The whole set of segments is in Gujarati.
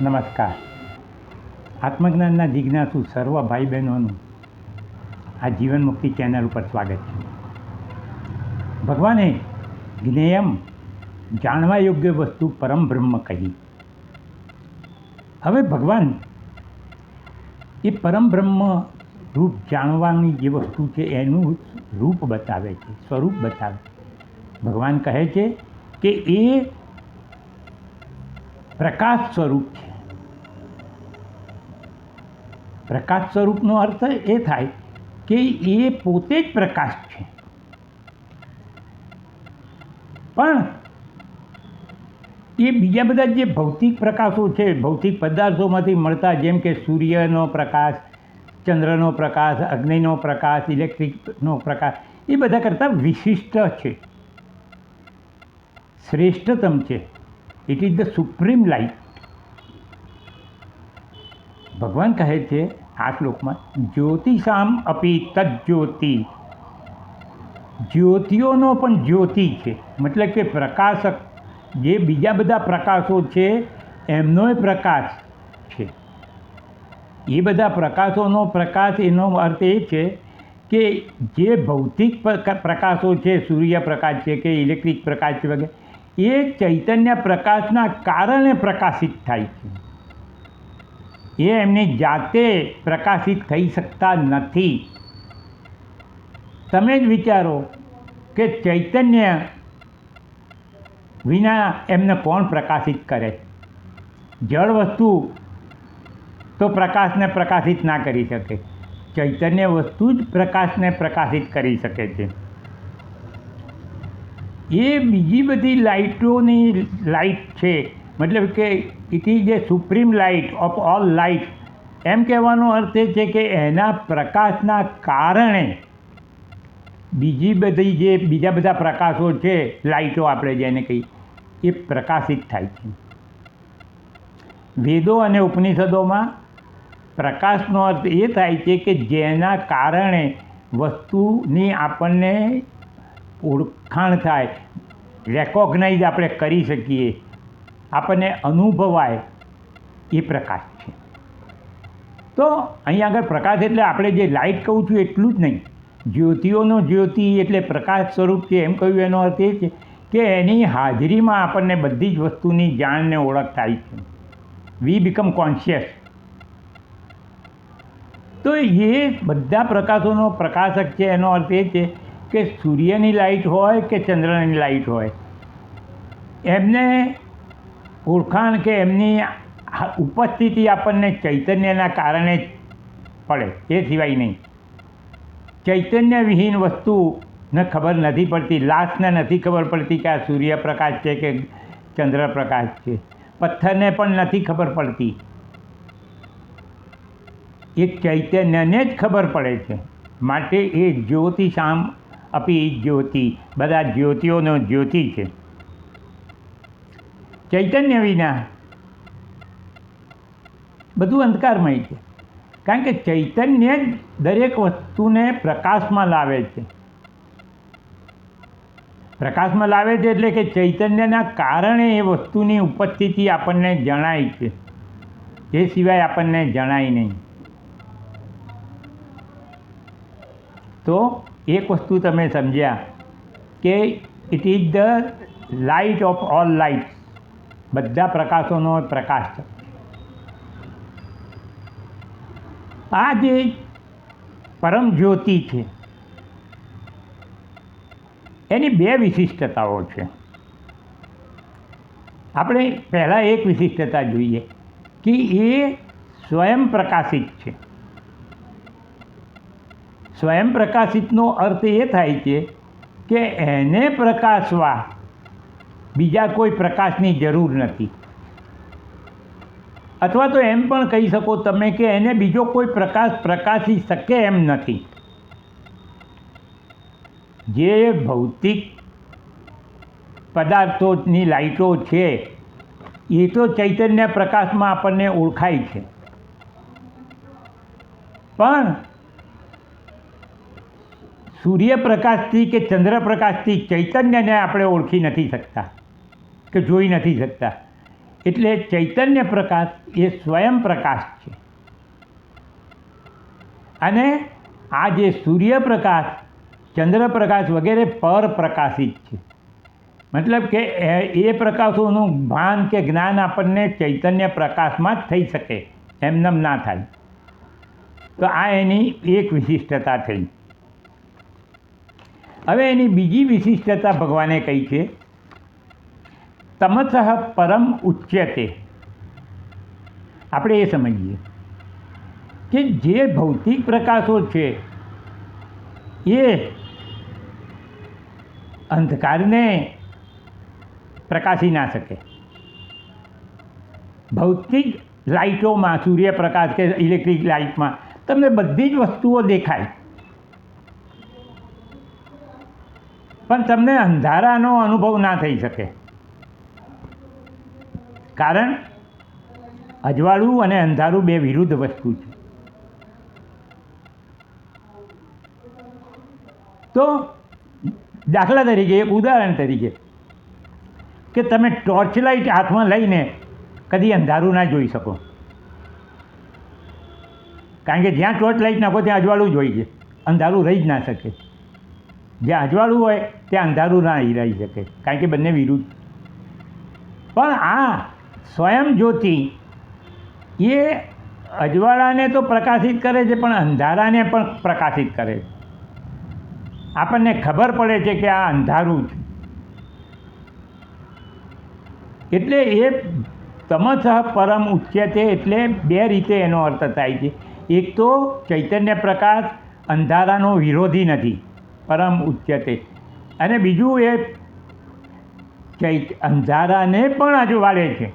નમસ્કાર. આત્મજ્ઞાનના જિજ્ઞાસુ સર્વ ભાઈ બહેનોનું આ જીવન મુક્તિ ચેનલ ઉપર સ્વાગત છે. ભગવાને જ્ઞેયમ જાણવા યોગ્ય વસ્તુ પરમ બ્રહ્મ કહી. હવે ભગવાન એ પરમ બ્રહ્મ રૂપ જાણવાની જે વસ્તુ છે એનું રૂપ બતાવે છે, સ્વરૂપ બતાવે. ભગવાન કહે છે કે એ પ્રકાશ સ્વરૂપ છે. પ્રકાશ સ્વરૂપનો અર્થ એ થાય કે એ પોતે જ પ્રકાશ છે. પણ એ બીજા બધા જે ભૌતિક પ્રકાશો છે, ભૌતિક પદાર્થોમાંથી મળતા જેમ કે સૂર્યનો પ્રકાશ, ચંદ્રનો પ્રકાશ, અગ્નિનો પ્રકાશ, ઇલેક્ટ્રિકનો પ્રકાશ, એ બધા કરતાં વિશિષ્ટ છે. શ્રેષ્ઠતમ છે. It is the supreme light ભગવાન કહે છે, આ શ્લોકમાં, જ્યોતિષામ અપી તજ્યોતિ જ્યોતિઓનો પણ જ્યોતિ છે. મતલબ કે પ્રકાશક, જે બીજા બધા પ્રકાશો છે એમનોય પ્રકાશ છે. એ બધા પ્રકાશોનો પ્રકાશ એનો અર્થ એ છે કે જે ભૌતિક પ્રકા- પ્રકાશો છે, સૂર્યપ્રકાશ છે કે ઇલેક્ટ્રિક પ્રકાશ છે વગેરે એ ચૈતન્ય પ્રકાશના કારણે પ્રકાશિત થાય છે. એ એમની જાતે પ્રકાશિત થઈ શકતા નથી. તમે જ વિચારો કે ચૈતન્ય વિના એમને કોણ પ્રકાશિત કરે? જળ વસ્તુ તો પ્રકાશને પ્રકાશિત ના કરી શકે. ચૈતન્ય વસ્તુ જ પ્રકાશને પ્રકાશિત કરી શકે છે. એ બીજી બધી લાઇટોની લાઇટ છે. મતલબ કે it is a supreme light of all light, એમ કહેવાનો અર્થ એ છે કે એના પ્રકાશના કારણે બીજી બધી જે બીજા બધા પ્રકાશો છે, લાઇટો આપણે જેને કહીએ, એ પ્રકાશિત થાય છે. વેદો અને ઉપનિષદોમાં પ્રકાશનો અર્થ એ થાય છે કે જેના કારણે વસ્તુની આપણને ઓળખાણ થાય રેકોગ્નાઇઝ આપણે કરી શકીએ. આપણને અનુભવાય એ પ્રકાશ છે. તો અહીં આગળ પ્રકાશ એટલે આપણે જે લાઇટ કહું છું એટલું જ નહીં. જ્યોતિઓનો જ્યોતિ એટલે પ્રકાશ સ્વરૂપ છે. એમ કહ્યું એનો અર્થ એ છે કે એની હાજરીમાં આપણને બધી જ વસ્તુની જાણને ઓળખ થાય છે. વી બીકમ કોન્શિયસ તો એ બધા પ્રકાશોનો પ્રકાશક છે. એનો અર્થ એ છે કે સૂર્યની લાઇટ હોય કે ચંદ્રની લાઇટ હોય. એમને ઓળખાણ કે એમની ઉપસ્થિતિ આપણને ચૈતન્યના કારણે જ પડે, એ સિવાય નહીં. ચૈતન્ય વિહીન વસ્તુને ખબર નથી પડતી, લાશને નથી ખબર પડતી કે આ સૂર્યપ્રકાશ છે કે ચંદ્રપ્રકાશ છે. પથ્થરને પણ નથી ખબર પડતી. એ ચૈતન્યને જ ખબર પડે છે. માટે એ જ્યોતિ શામ અપી જ્યોતિ. બધા જ્યોતિઓનો જ્યોતિ છે. ચૈતન્ય વિના બધું અંધકારમય છે. કારણ કે ચૈતન્ય જ દરેક વસ્તુને પ્રકાશમાં લાવે છે. પ્રકાશમાં લાવે છે એટલે કે ચૈતન્યના કારણે એ વસ્તુની ઉપસ્થિતિ આપણને જણાય છે. એ સિવાય આપણને જણાય નહીં. તો એક વસ્તુ તમે સમજ્યા કે it is the light of all light બધા પ્રકાશોનો પ્રકાશ છે. આ જે પરમ જ્યોતિ છે, એની બે વિશિષ્ટતાઓ છે. આપણે પહેલાં એક વિશિષ્ટતા જોઈએ કે એ સ્વયં પ્રકાશિત છે. સ્વયં પ્રકાશિતનો અર્થ એ થાય છે કે એને પ્રકાશવા બીજા કોઈ પ્રકાશની જરૂર નથી. અથવા તો એમ પણ કહી શકો તમે કે એને બીજો કોઈ પ્રકાશ પ્રકાશી શકે એમ નથી. જે ભૌતિક પદાર્થોની લાઇટો છે, એ તો ચૈતન્ય પ્રકાશમાં આપણને ઓળખાય છે. પણ સૂર્યપ્રકાશથી કે ચંદ્રપ્રકાશથી ચૈતન્યને આપણે ઓળખી નથી શકતા કે જોઈ નથી શકતા. એટલે ચૈતન્ય પ્રકાશ એ સ્વયં પ્રકાશ છે. અને આ જે સૂર્યપ્રકાશ, ચંદ્રપ્રકાશ વગેરે પર પ્રકાશિત છે. મતલબ કે એ- પ્રકાશોનું ભાન કે જ્ઞાન આપણને ચૈતન્ય પ્રકાશમાં જ થઈ શકે. એમનેમ ના થાય. તો આ એની એક વિશિષ્ટતા થઈ. હવે એની બીજી વિશિષ્ટતા ભગવાને કહી છે, તમસઃ પરમ ઉચ્યતે. આપણે એ સમજીએ કે જે ભૌતિક પ્રકાશો છે, એ અંધકારને પ્રકાશી ના શકે. ભૌતિક લાઇટોમાં સૂર્યપ્રકાશ કે ઇલેક્ટ્રિક લાઇટમાં તમને બધી જ વસ્તુઓ દેખાય. પણ તમને અંધારાનો અનુભવ ના થઈ શકે. કારણ અજવાળું અને અંધારું બે વિરુદ્ધ વસ્તુ છે. તો દાખલા તરીકે, એક ઉદાહરણ તરીકે, કે તમે ટોર્ચ લાઇટ હાથમાં લઈને કદી અંધારું ના જોઈ શકો. કારણ કે જ્યાં ટોર્ચ લાઇટ નાખો, ત્યાં અજવાળું જ હોય છે. અંધારું રહી જ ના શકે. જ્યાં અજવાળું હોય, તે અંધારું ના રહી શકે, કારણ કે બંને વિરુદ્ધ. પણ આ સ્વયં જ્યોતિ, એ અજવાળાને તો પ્રકાશિત કરે છે, પણ અંધારાને પણ પ્રકાશિત કરે છે. આપણને ખબર પડે છે કે આ અંધારું છે. એટલે એ તમસઃ પરમ ઉચ્યતે, એટલે બે રીતે એનો અર્થ થાય છે. એક તો ચૈતન્ય પ્રકાશ અંધારાનો વિરોધી નથી. પરમ ઉચ્યતે અને બીજું એ ચૈત અંધારાને પણ અજવાળે છે.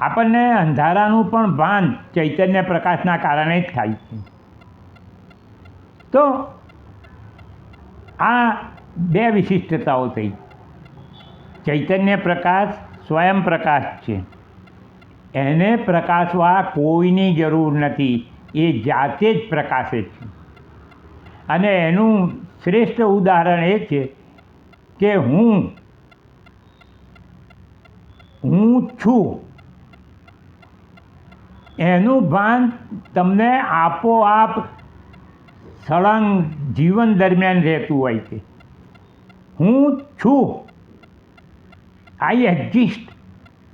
આપણને અંધારાનું પણ ભાન ચૈતન્ય પ્રકાશના કારણે જ થાય છે. તો આ બે વિશિષ્ટતાઓ થઈ. ચૈતન્ય પ્રકાશ સ્વયં પ્રકાશ છે. એને પ્રકાશવા કોઈની જરૂર નથી. એ જાતે જ પ્રકાશે છે. અને એનું શ્રેષ્ઠ ઉદાહરણ એ છે કે હું હું છું. એનું ભાન તમને આપોઆપ સળંગ જીવન દરમિયાન રહેતું હોય છે. હું છું. આઈ એક્ઝિસ્ટ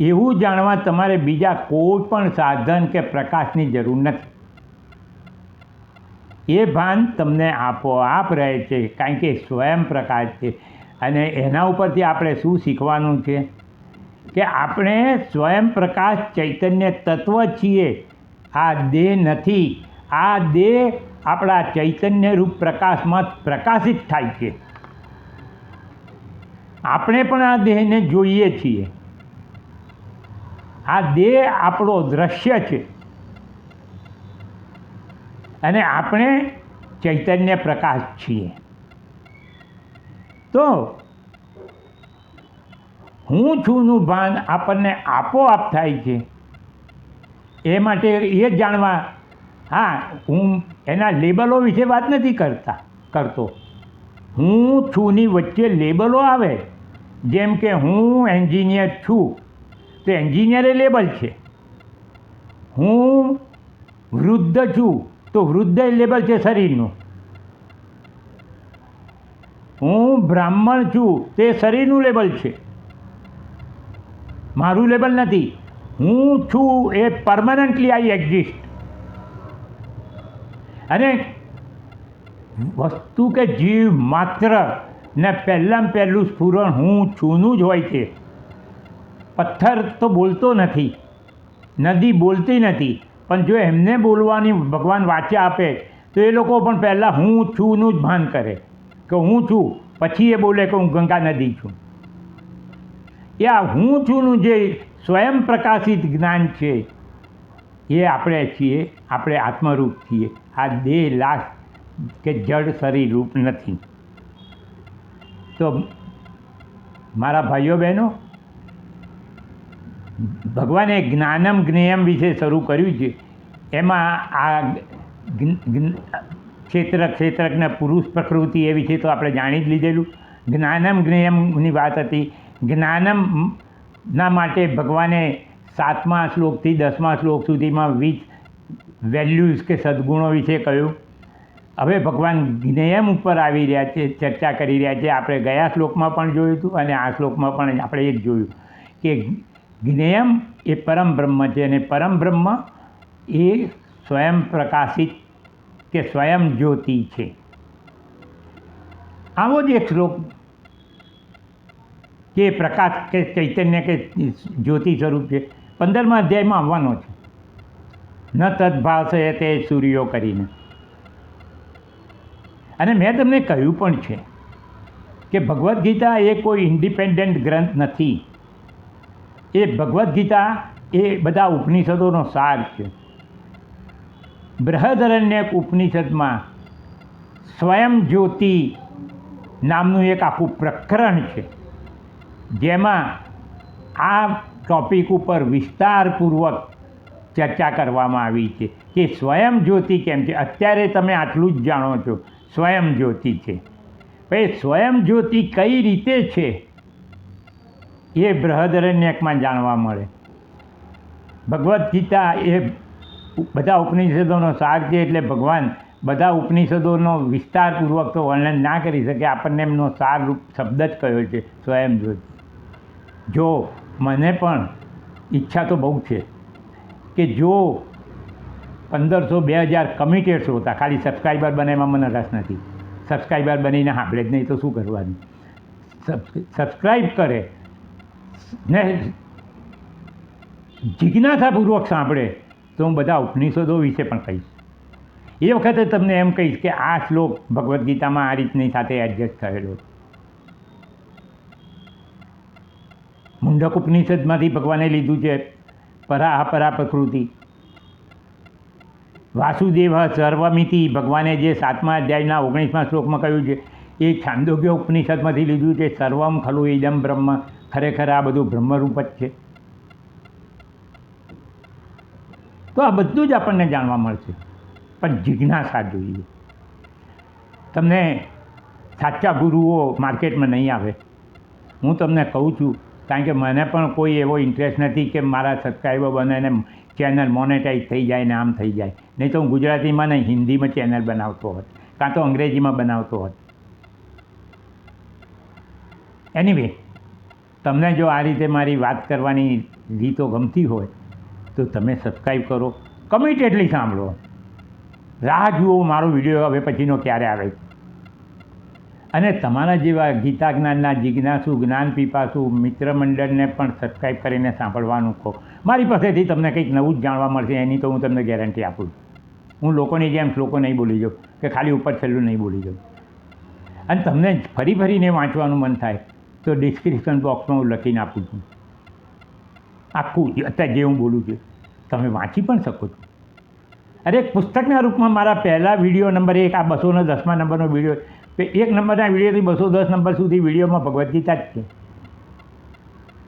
એવું જાણવા તમારે બીજા કોઈ પણ સાધન કે પ્રકાશની જરૂર નથી. એ ભાન તમને આપોઆપ રહે છે, કારણ કે સ્વયં પ્રકાશ છે. અને એના ઉપરથી આપણે શું શીખવાનું છે? કે આપણે સ્વયં પ્રકાશ ચૈતન્ય તત્વ છીએ. આ દેહ નથી. આ દેહ આપણા ચૈતન્ય રૂપ પ્રકાશમાં પ્રકાશિત થાય છે. આપણે પણ આ દેહને જોઈએ છીએ. આ દેહ આપણો દ્રશ્ય છે. અને આપણે ચૈતન્ય પ્રકાશ છીએ. તો હું છુંનું ભાન આપણને આપોઆપ થાય છે. એ માટે એ જાણવા, હા, હું એના લેબલો વિશે વાત નથી કરતા, કરતો. હું છુંની વચ્ચે લેબલો આવે, જેમ કે હું એન્જિનિયર છું, તો એન્જિનિયર એ લેબલ છે. હું વૃદ્ધ છું તો હૃદય લેબલ છે શરીરનું. હું બ્રાહ્મણ છું, તે શરીરનું લેબલ છે. મારું લેબલ નથી. હું છું, એ પરમનન્ટલી આઈ એક્ઝિસ્ટ અને વસ્તુ કે જીવ માત્ર ને પહેલાં પહેલું સ્ફુરણ હું છૂનું જ હોય છે. પથ્થર તો બોલતો નથી. નદી બોલતી નથી. પણ જો એમને બોલવાની ભગવાન વાચા આપે, તો એ લોકો પણ પહેલાં હું છુંનું જ ભાન કરે. કે હું છું, પછી એ બોલે કે હું ગંગા નદી છું. એ આ હું છુંનું જે સ્વયં પ્રકાશિત જ્ઞાન છે, એ આપણે છીએ, આપણે આત્મરૂપ છીએ. આ દેહ લાશ કે જડ શરીર રૂપ નથી. તો મારા ભાઈઓ બહેનો ભગવાને જ્ઞાનમ જ્ઞેયમ વિશે શરૂ કર્યું છે. એમાં આ ક્ષેત્ર, ક્ષેત્રજ્ઞ, પુરુષ, પ્રકૃતિ એ વિશે તો આપણે જાણી જ લીધેલું. જ્ઞાનમ જ્ઞેયમની વાત હતી. જ્ઞાનમ ના માટે ભગવાને સાતમા શ્લોકથી દસમા શ્લોક સુધીમાં વીસ વેલ્યુઝ કે સદગુણો વિશે કહ્યું. હવે ભગવાન જ્ઞેયમ ઉપર આવી રહ્યા છે, ચર્ચા કરી રહ્યા છે. આપણે ગયા શ્લોકમાં પણ જોયું હતું અને આ શ્લોકમાં પણ આપણે એ જ જોયું કે જ્ઞેયમ એ પરમ બ્રહ્મ છે અને પરમ બ્રહ્મ એ સ્વયં પ્રકાશિત કે સ્વયં જ્યોતિ છે. આવો જ એક શ્લોક કે પ્રકાશ કે ચૈતન્ય કે જ્યોતિ સ્વરૂપ છે. પંદરમા અધ્યાયમાં આવવાનો છે. ન તદભાવશે તે સૂર્યો કરીને. અને મેં તમને કહ્યું પણ છે કે ભગવદ્ ગીતા એ કોઈ ઇન્ડિપેન્ડન્ટ ગ્રંથ નથી. એ ભગવદ્ ગીતા એ બધા ઉપનિષદોનો સાર છે. બૃહદરણ્યક ઉપનિષદમાં સ્વયં જ્યોતિ નામનું એક આખું પ્રકરણ છે. જેમાં આ ટોપિક ઉપર વિસ્તારપૂર્વક ચર્ચા કરવામાં આવી છે કે સ્વયં જ્યોતિ કેમ છે? અત્યારે તમે આટલું જ જાણો છો. સ્વયં જ્યોતિ છે. ભાઈ સ્વયં જ્યોતિ કઈ રીતે છે? એ બૃહદરણ્યકમાં જાણવા મળે. ભગવદ્ ગીતા એ બધા ઉપનિષદોનો સાર છે એટલે ભગવાન બધા ઉપનિષદોનો વિસ્તારપૂર્વક તો વર્ણન ના કરી શકે, આપણને એમનો સાર રૂપ શબ્દ જ કયો છે, સ્વયં જો જો મને પણ ઈચ્છા તો બહુ છે કે જો પંદરસો બે હજાર કમિટેડ શ્રોતા ખાલી સબસ્ક્રાઈબર બનાવવામાં મને રસ નથી. સબસ્ક્રાઈબર બનીને સાંભળે જ નહીં તો શું કરવાનું? સબસ્ક્રાઈબ કરે ને જિજ્ઞાસાપૂર્વક સાંભળે તો હું બધા ઉપનિષદો વિશે પણ કહીશ. એ વખતે તમને એમ કહીશ કે આ શ્લોક ભગવદ્ ગીતામાં આ રીતની સાથે એડજસ્ટ થયેલો મુંડક ઉપનિષદમાંથી ભગવાને લીધું છે પરા અપરા પ્રકૃતિ. વાસુદેવ સર્વમિતિ ભગવાને જે સાતમા અધ્યાયના ઓગણીસમા શ્લોકમાં કહ્યું છે, એ છાંદોગ્ય ઉપનિષદમાંથી લીધું છે, સર્વમ ખલુ ઇદમ બ્રહ્મ. ખરેખર આ બધું બ્રહ્મરૂપ જ છે. તો આ બધું જ આપણને જાણવા મળશે. પણ જિજ્ઞાસા જોઈએ. તમને સાચા ગુરુઓ માર્કેટમાં નહીં આવે. હું તમને કહું છું, કારણ કે મને પણ કોઈ એવો ઇન્ટરેસ્ટ નથી કે મારા સબસ્ક્રાઈબર બને ને ચેનલ મોનેટાઈઝ થઈ જાય ને આમ થઈ જાય. નહીં તો હું ગુજરાતીમાં નહીં, હિન્દીમાં ચેનલ બનાવતો હોત. કાં તો અંગ્રેજીમાં બનાવતો હોત. એનીવે તમને જો આ રીતે મારી વાત કરવાની રીતો ગમતી હોય, તો તમે સબસ્ક્રાઈબ કરો કમિટેડલી સાંભળો. રાહ જુઓ મારો વીડિયો હવે પછીનો ક્યારે આવે. અને તમારા જેવા ગીતા જ્ઞાનના જિજ્ઞાસુ, જ્ઞાન પીપાસુ, મિત્ર મંડળને પણ સબસ્ક્રાઈબ કરીને સાંભળવાનું કહો. મારી પાસેથી તમને કંઈક નવું જ જાણવા મળશે, એની તો હું તમને ગેરંટી આપું. છું હું લોકોની જેમ શ્લોકો નહીં બોલી જાઉં, કે ખાલી ઉપર છેલ્લું નહીં બોલી જાઉં. અને તમને ફરી ફરીને વાંચવાનું મન થાય. તો ડિસ્ક્રિપ્શન બોક્સમાં હું લખીને આપું છું. આખું અત્યારે જે હું બોલું છું, તમે વાંચી પણ શકો છો. અરે પુસ્તકના રૂપમાં મારા પહેલા વીડિયો નંબર એક, આ બસોને દસમા નંબરનો વીડિયો એક નંબરના વિડીયોથી બસો દસ નંબર સુધી વિડીયોમાં ભગવદ્ ગીતા જ છે.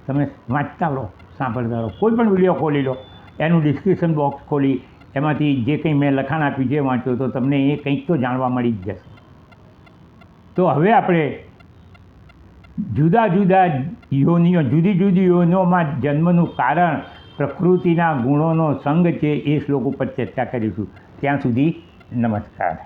તમે વાંચતા રહો, સાંભળતા રહો, કોઈ પણ વીડિયો ખોલી લો, એનું ડિસ્ક્રિપ્શન બોક્સ ખોલી, એમાંથી જે કંઈ મેં લખાણ આપ્યું, જે વાંચ્યું, તો તમને એ કંઈક તો જાણવા મળી જ જશે. તો હવે આપણે જુદા જુદા યોનિઓ, જુદી જુદી યોનિઓમાં જન્મનું કારણ, પ્રકૃતિના ગુણોનો સંગ છે એ શ્લોક ઉપર ચર્ચા કરીશું. ત્યાં સુધી નમસ્કાર.